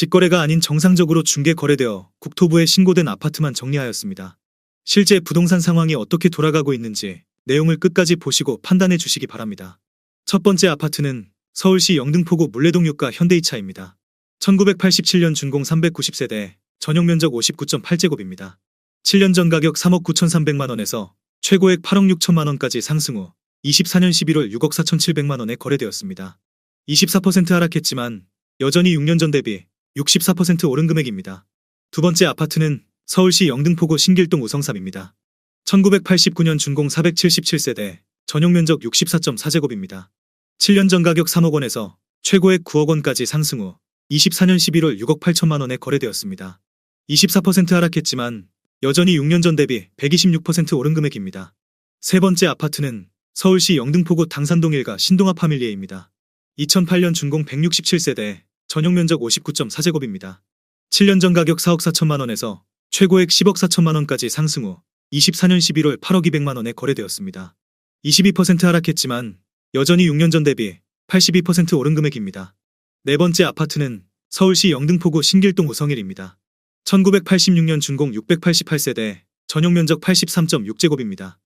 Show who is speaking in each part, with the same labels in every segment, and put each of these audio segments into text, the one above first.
Speaker 1: 직거래가 아닌 정상적으로 중개 거래되어 국토부에 신고된 아파트만 정리하였습니다. 실제 부동산 상황이 어떻게 돌아가고 있는지 내용을 끝까지 보시고 판단해 주시기 바랍니다. 첫 번째 아파트는 서울시 영등포구 물레동 유가 현대이차입니다. 1987년 준공 390세대, 전용 면적 59.8제곱입니다. 7년 전 가격 3억 9,300만 원에서 최고액 8억 6천만 원까지 상승 후 24년 11월 6억 4,700만 원에 거래되었습니다. 24% 하락했지만 여전히 6년 전 대비 64% 오른 금액입니다. 두 번째 아파트는 서울시 영등포구 신길동 우성삼입니다. 1989년 준공 477세대, 전용 면적 64.4제곱입니다. 7년 전 가격 3억 원에서 최고액 9억 원까지 상승 후 24년 11월 6억 8천만 원에 거래되었습니다. 24% 하락했지만 여전히 6년 전 대비 126% 오른 금액입니다. 세 번째 아파트는 서울시 영등포구 당산동 일가 신동아 파밀리에입니다. 2008년 준공 167세대, 전용 면적 59.4제곱입니다. 7년 전 가격 4억 4천만 원에서 최고액 10억 4천만 원까지 상승 후 24년 11월 8억 200만 원에 거래되었습니다. 22% 하락했지만 여전히 6년 전 대비 82% 오른 금액입니다. 네 번째 아파트는 서울시 영등포구 신길동 우성일입니다. 1986년 준공 688세대, 전용 면적 83.6제곱입니다.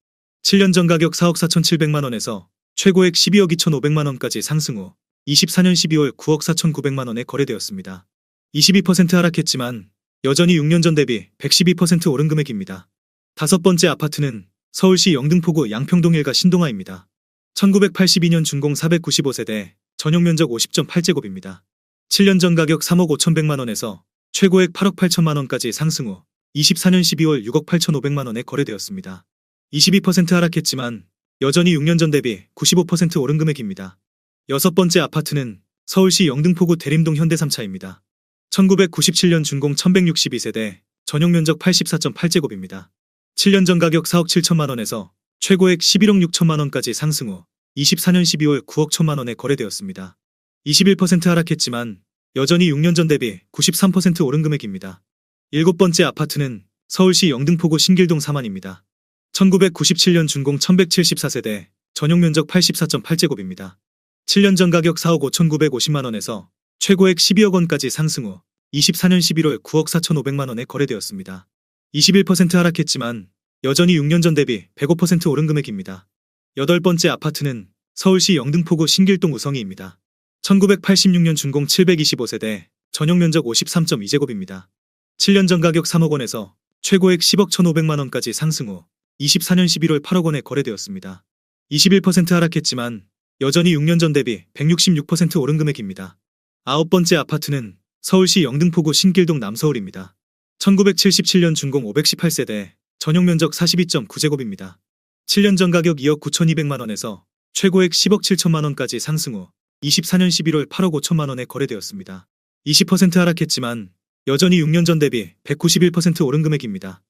Speaker 1: 7년 전 가격 4억 4,700만 원에서 최고액 12억 2,500만 원까지 상승 후 24년 12월 9억 4,900만 원에 거래되었습니다. 22% 하락했지만 여전히 6년 전 대비 112% 오른 금액입니다. 다섯 번째 아파트는 서울시 영등포구 양평동 일가 신동아입니다. 1982년 준공 495세대, 전용 면적 50.8제곱입니다. 7년 전 가격 3억 5,100만 원에서 최고액 8억 8천만 원까지 상승 후 24년 12월 6억 8,500만 원에 거래되었습니다. 22% 하락했지만 여전히 6년 전 대비 95% 오른 금액입니다. 여섯 번째 아파트는 서울시 영등포구 대림동 현대 3차입니다. 1997년 준공 1162세대, 전용 면적 84.8제곱입니다. 7년 전 가격 4억 7천만 원에서 최고액 11억 6천만 원까지 상승 후 24년 12월 9억 천만 원에 거래되었습니다. 21% 하락했지만 여전히 6년 전 대비 93% 오른 금액입니다. 일곱 번째 아파트는 서울시 영등포구 신길동 사만입니다. 1997년 준공 1174세대, 전용 면적 84.8제곱입니다. 7년 전 가격 4억 5,950만 원에서 최고액 12억 원까지 상승 후 24년 11월 9억 4,500만 원에 거래되었습니다. 21% 하락했지만 여전히 6년 전 대비 105% 오른 금액입니다. 여덟 번째 아파트는 서울시 영등포구 신길동 우성이입니다. 1986년 준공 725세대, 전용 면적 53.2제곱입니다. 7년 전 가격 3억 원에서 최고액 10억 1,500만 원까지 상승 후 24년 11월 8억 원에 거래되었습니다. 21% 하락했지만 여전히 6년 전 대비 166% 오른 금액입니다. 아홉 번째 아파트는 서울시 영등포구 신길동 남서울입니다. 1977년 준공 518세대, 전용 면적 42.9제곱입니다. 7년 전 가격 2억 9,200만 원에서 최고액 10억 7천만 원까지 상승 후 24년 11월 8억 5천만 원에 거래되었습니다. 20% 하락했지만 여전히 6년 전 대비 191% 오른 금액입니다.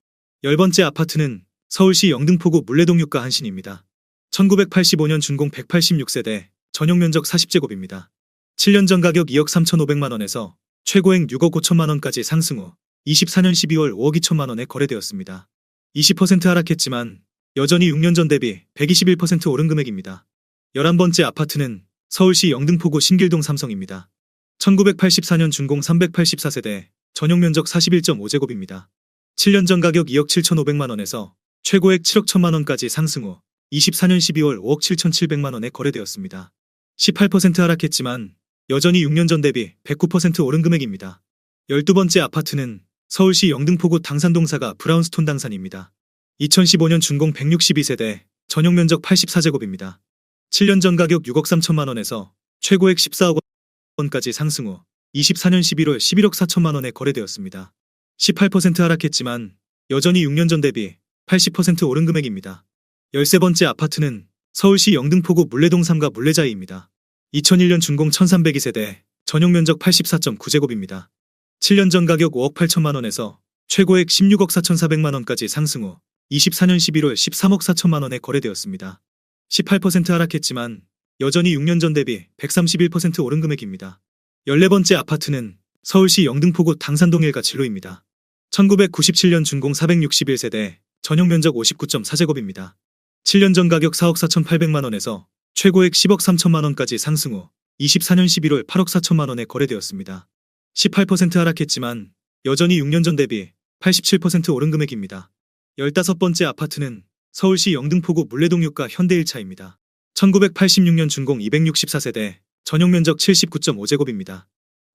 Speaker 1: 열 번째 아파트는 서울시 영등포구 물레동 유가 한신입니다. 1985년 준공 186세대, 전용 면적 40제곱입니다. 7년 전 가격 2억 3,500만 원에서 최고액 6억 5천만 원까지 상승 후 24년 12월 5억 2천만 원에 거래되었습니다. 20% 하락했지만 여전히 6년 전 대비 121% 오른 금액입니다. 11번째 아파트는 서울시 영등포구 신길동 삼성입니다. 1984년 준공 384세대, 전용 면적 41.5제곱입니다. 7년 전 가격 2억 7,500만 원에서 최고액 7억 1천만 원까지 상승 후 24년 12월 5억 7,700만 원에 거래되었습니다. 18% 하락했지만 여전히 6년 전 대비 109% 오른 금액입니다. 12번째 아파트는 서울시 영등포구 당산동사가 브라운스톤 당산입니다. 2015년 준공 162세대, 전용 면적 84제곱입니다. 7년 전 가격 6억 3천만 원에서 최고액 14억 원까지 상승 후 24년 11월 11억 4천만 원에 거래되었습니다. 18% 하락했지만 여전히 6년 전 대비 80% 오른 금액입니다. 13번째 아파트는 서울시 영등포구 물레동 3가 물레자이입니다. 2001년 준공 1302 세대, 전용 면적 84.9제곱입니다. 7년 전 가격 5억 8천만 원에서 최고액 16억 4,400만 원까지 상승 후 24년 11월 13억 4천만 원에 거래되었습니다. 18% 하락했지만 여전히 6년 전 대비 131% 오른 금액입니다. 14번째 아파트는 서울시 영등포구 당산동 일가 진로입니다. 1997년 준공 461세대, 전용 면적 59.4제곱입니다. 7년 전 가격 4억 4,800만 원에서 최고액 10억 3천만 원까지 상승 후 24년 11월 8억 4천만 원에 거래되었습니다. 18% 하락했지만 여전히 6년 전 대비 87% 오른 금액입니다. 15번째 아파트는 서울시 영등포구 물레동 유가 현대일차입니다. 1986년 준공 264세대, 전용 면적 79.5제곱입니다.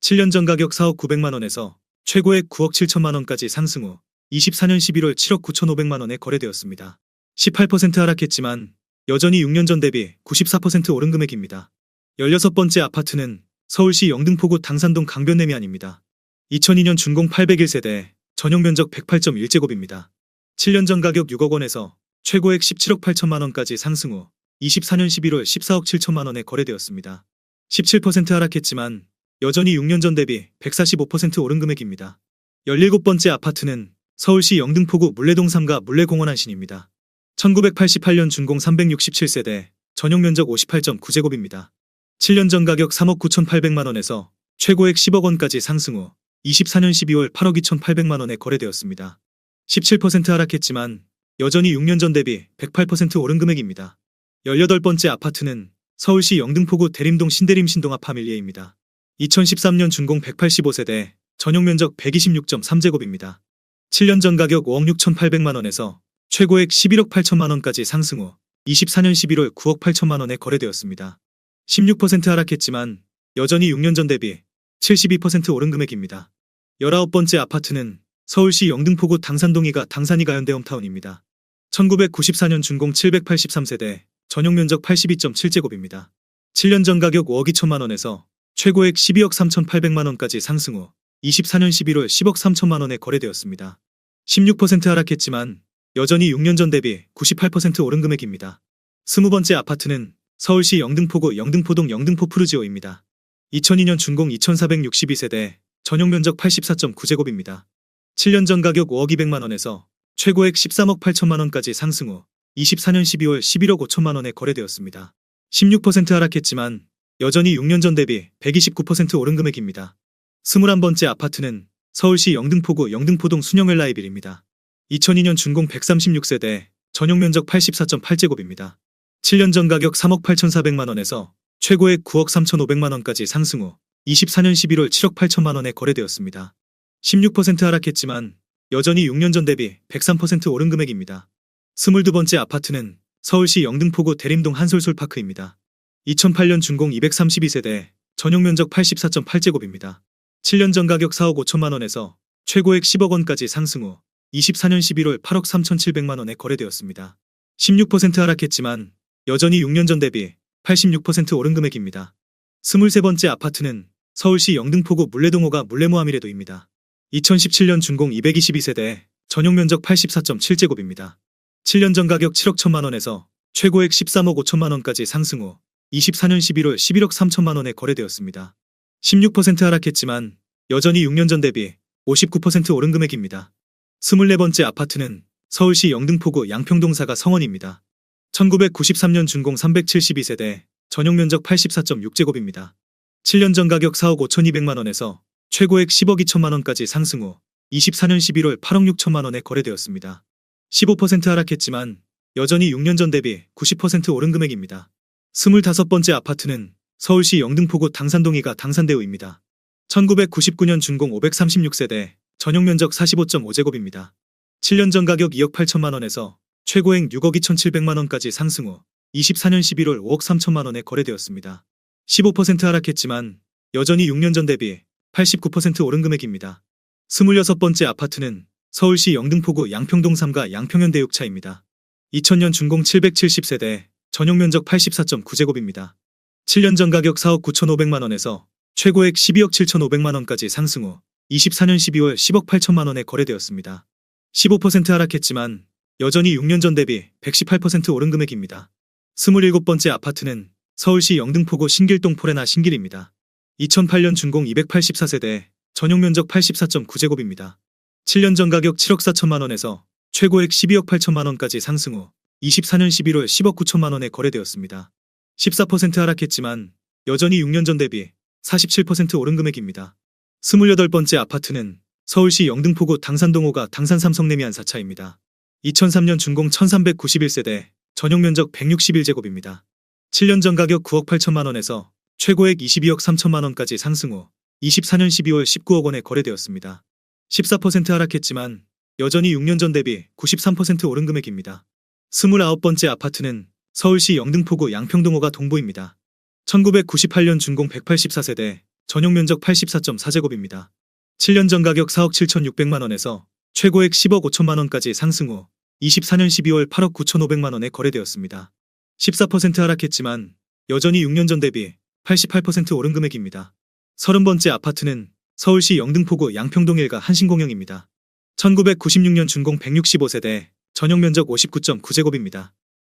Speaker 1: 7년 전 가격 4억 900만 원에서 최고액 9억 7천만 원까지 상승 후 24년 11월 7억 9천5백만 원에 거래되었습니다. 18% 하락했지만 여전히 6년 전 대비 94% 오른 금액입니다. 16번째 아파트는 서울시 영등포구 당산동 강변내미안입니다. 2002년 준공 801세대, 전용 면적 108.1제곱입니다. 7년 전 가격 6억 원에서 최고액 17억 8천만 원까지 상승 후 24년 11월 14억 7천만 원에 거래되었습니다. 17% 하락했지만 여전히 6년 전 대비 145% 오른 금액입니다. 17번째 아파트는 서울시 영등포구 물레동 3가 물레공원 한신입니다. 1988년 준공 367세대, 전용 면적 58.9제곱입니다. 7년 전 가격 3억 9,800만 원에서 최고액 10억 원까지 상승 후 24년 12월 8억 2,800만 원에 거래되었습니다. 17% 하락했지만 여전히 6년 전 대비 108% 오른 금액입니다. 18번째 아파트는 서울시 영등포구 대림동 신대림 신동 아 파밀리에입니다. 2013년 준공 185세대, 전용 면적 126.3제곱입니다. 7년 전 가격 5억 6,800만 원에서 최고액 11억 8천만 원까지 상승 후 24년 11월 9억 8천만 원에 거래되었습니다. 16% 하락했지만 여전히 6년 전 대비 72% 오른 금액입니다. 19번째 아파트는 서울시 영등포구 당산동이가 당산이 가 현대 홈타운입니다. 1994년 준공 783세대, 전용 면적 82.7제곱입니다. 7년 전 가격 5억 2천만 원에서 최고액 12억 3,800만 원까지 상승 후 24년 11월 10억 3천만 원에 거래되었습니다. 16% 하락했지만 여전히 6년 전 대비 98% 오른 금액입니다. 20번째 아파트는 서울시 영등포구 영등포동 영등포 푸르지오입니다. 2002년 준공 2462세대, 전용 면적 84.9제곱입니다. 7년 전 가격 5억 200만 원에서 최고액 13억 8천만 원까지 상승 후 24년 12월 11억 5천만 원에 거래되었습니다. 16% 하락했지만 여전히 6년 전 대비 129% 오른 금액입니다. 21번째 아파트는 서울시 영등포구 영등포동 순영엘라이빌입니다. 2002년 준공 136세대, 전용 면적 84.8제곱입니다. 7년 전 가격 3억 8,400만 원에서 최고액 9억 3,500만 원까지 상승 후 24년 11월 7억 8천만 원에 거래되었습니다. 16% 하락했지만 여전히 6년 전 대비 103% 오른 금액입니다. 22번째 아파트는 서울시 영등포구 대림동 한솔솔파크입니다. 2008년 준공 232세대, 전용 면적 84.8제곱입니다. 7년 전 가격 4억 5천만 원에서 최고액 10억 원까지 상승 후 24년 11월 8억 3,700만 원에 거래되었습니다. 16% 하락했지만 여전히 6년 전 대비 86% 오른 금액입니다. 23번째 아파트는 서울시 영등포구 물레동호가 물레모하미레도입니다. 2017년 준공 222세대, 전용 면적 84.7제곱입니다. 7년 전 가격 7억 1천만 원에서 최고액 13억 5천만 원까지 상승 후 24년 11월 11억 3천만 원에 거래되었습니다. 16% 하락했지만 여전히 6년 전 대비 59% 오른 금액입니다. 24번째 아파트는 서울시 영등포구 양평동사가 성원입니다. 1993년 준공 372세대, 전용 면적 84.6제곱입니다. 7년 전 가격 4억 5,200만 원에서 최고액 10억 2천만 원까지 상승 후 24년 11월 8억 6천만 원에 거래되었습니다. 15% 하락했지만 여전히 6년 전 대비 90% 오른 금액입니다. 25번째 아파트는 서울시 영등포구 당산동이가 당산대우입니다. 1999년 준공 536세대, 전용 면적 45.5제곱입니다. 7년 전 가격 2억 8천만 원에서 최고액 6억 2,700만 원까지 상승 후 24년 11월 5억 3천만 원에 거래되었습니다. 15% 하락했지만 여전히 6년 전 대비 89% 오른 금액입니다. 26번째 아파트는 서울시 영등포구 양평동 3가 양평현대육차입니다. 2000년 준공 770세대, 전용 면적 84.9제곱입니다. 7년 전 가격 4억 9,500만 원에서 최고액 12억 7,500만 원까지 상승 후 24년 12월 10억 8천만 원에 거래되었습니다. 15% 하락했지만 여전히 6년 전 대비 118% 오른 금액입니다. 27번째 아파트는 서울시 영등포구 신길동 포레나 신길입니다. 2008년 준공 284세대, 전용 면적 84.9제곱입니다. 7년 전 가격 7억 4천만 원에서 최고액 12억 8천만 원까지 상승 후 24년 11월 10억 9천만 원에 거래되었습니다. 14% 하락했지만 여전히 6년 전 대비 47% 오른 금액입니다. 28번째 아파트는 서울시 영등포구 당산동호가 당산 삼성내미안 4차입니다. 2003년 준공 1391세대, 전용 면적 161제곱입니다. 7년 전 가격 9억 8천만 원에서 최고액 22억 3천만 원까지 상승 후 24년 12월 19억 원에 거래되었습니다. 14% 하락했지만 여전히 6년 전 대비 93% 오른 금액입니다. 29번째 아파트는 서울시 영등포구 양평동호가 동부입니다. 1998년 준공 184세대, 전용 면적 84.4제곱입니다. 7년 전 가격 4억 7,600만 원에서 최고액 10억 5천만 원까지 상승 후 24년 12월 8억 9,500만 원에 거래되었습니다. 14% 하락했지만 여전히 6년 전 대비 88% 오른 금액입니다. 30번째 아파트는 서울시 영등포구 양평동 일가 한신공영입니다. 1996년 준공 165세대, 전용 면적 59.9제곱입니다.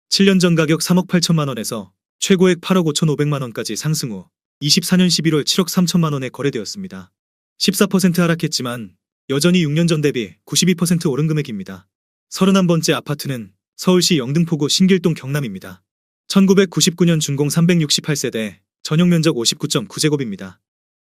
Speaker 1: 7년 전 가격 3억 8천만 원에서 최고액 8억 5,500만 원까지 상승 후 24년 11월 7억 3천만 원에 거래되었습니다. 14% 하락했지만 여전히 6년 전 대비 92% 오른 금액입니다. 31번째 아파트는 서울시 영등포구 신길동 경남입니다. 1999년 준공 368세대, 전용 면적 59.9제곱입니다.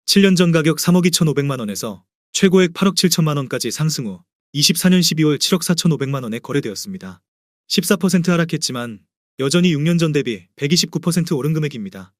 Speaker 1: 7년 전 가격 3억 2,500만 원에서 최고액 8억 7천만 원까지 상승 후 24년 12월 7억 4,500만 원에 거래되었습니다. 14% 하락했지만 여전히 6년 전 대비 129% 오른 금액입니다.